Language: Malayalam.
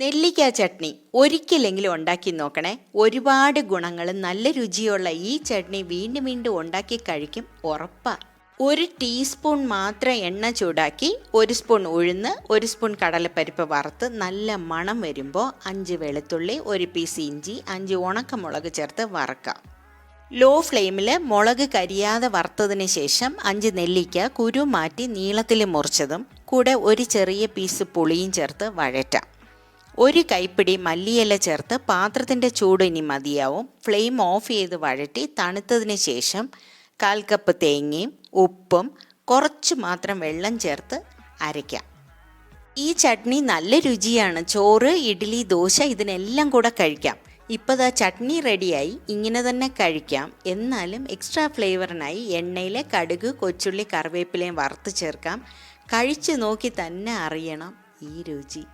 നെല്ലിക്ക ചട്നി ഒരിക്കലെങ്കിലും ഉണ്ടാക്കി നോക്കണേ. ഒരുപാട് ഗുണങ്ങളും നല്ല രുചിയുള്ള ഈ ചട്നി വീണ്ടും വീണ്ടും ഉണ്ടാക്കി കഴിക്കും ഉറപ്പാ. ഒരു ടീസ്പൂൺ മാത്രം എണ്ണ ചൂടാക്കി ഒരു സ്പൂൺ ഉഴുന്ന് ഒരു സ്പൂൺ കടലപ്പരിപ്പ് വറുത്ത് നല്ല മണം വരുമ്പോൾ അഞ്ച് വെളുത്തുള്ളി ഒരു പീസ് ഇഞ്ചി അഞ്ച് ഉണക്കമുളക് ചേർത്ത് വറക്കാം. ലോ ഫ്ലെയിമിൽ മുളക് കരിയാതെ വറുത്തതിന് ശേഷം അഞ്ച് നെല്ലിക്ക കുരു മാറ്റി നീളത്തിൽ മുറിച്ചതും കൂടെ ഒരു ചെറിയ പീസ് പുളിയും ചേർത്ത് വഴറ്റാം. ഒരു കൈപ്പിടി മല്ലിയില ചേർത്ത് പാത്രത്തിന്റെ ചൂട് ഇനി മതിയാവും. ഫ്ലെയിം ഓഫ് ചെയ്ത് വഴറ്റി തണുത്തതിന് ശേഷം കാൽ കപ്പ് തേങ്ങയും ഉപ്പും കുറച്ച് മാത്രം വെള്ളം ചേർത്ത് അരയ്ക്കാം. ഈ ചട്നി നല്ല രുചിയാണ്. ചോറ് ഇഡ്ഡലി ദോശ ഇതിനെല്ലാം കൂടെ കഴിക്കാം. ഇപ്പോൾ ദാ ചട്നി റെഡിയായി. ഇങ്ങനെ തന്നെ കഴിക്കാം. എന്നാലും എക്സ്ട്രാ ഫ്ലേവറിനായി എണ്ണയിലെ കടുക് കൊച്ചുള്ളി കറിവേപ്പിലയും വറുത്ത് ചേർക്കാം. കഴിച്ചു നോക്കി തന്നെ അറിയണം ഈ രുചി.